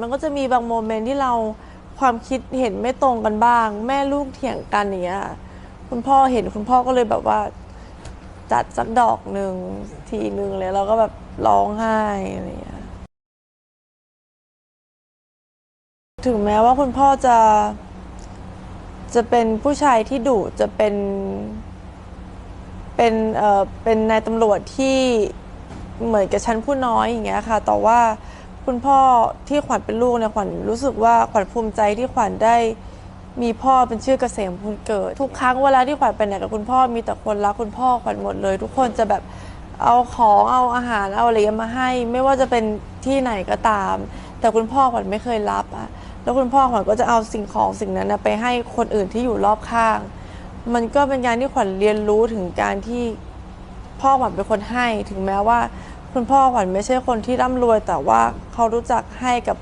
มันก็จะมีบางโมเมนต์ที่เราความคิดเห็นไม่ตรงกันบ้าง แม่ลูกเถียงกันอย่างเงี้ยคุณพ่อเห็นคุณพ่อก็เลยแบบว่า จัดสักดอกหนึ่งทีหนึ่งเลยแล้วก็แบบร้องไห้อะไรอย่างเงี้ยถึงแม้ว่าคุณพ่อจะ จะเป็นผู้ชายที่ดุจะเป็นเป็นเอ่อเป็นนายตำรวจที่เหมือนกับชั้นผู้น้อยอย่างเงี้ยค่ะ แต่ว่า คุณพ่อที่ขวัญเป็นลูกเนี่ยขวัญรู้สึกว่าขวัญภูมิใจที่ขวัญได้มีพ่อเป็นชื่อเกษมพุนเกิด ทุกครั้งเวลาที่ขวัญไปไหนกับคุณพ่อมีแต่คนรักคุณพ่อขวัญหมดเลย ทุกคนจะแบบเอาของเอาอาหารเอาอะไรมาให้ ไม่ว่าจะเป็นที่ไหนก็ตาม แต่คุณพ่อขวัญไม่เคยรับอะแล้วคุณพ่อขวัญก็จะเอาสิ่งของสิ่งนั้นนะไปให้คนอื่นที่อยู่รอบข้าง มันก็เป็นการที่ขวัญเรียนรู้ถึงการที่พ่อขวัญเป็นคนให้ถึงแม้ว่า คุณพ่อขวัญไม่ใช่คนที่ร่ำรวย แต่ว่าเขารู้จักให้กับ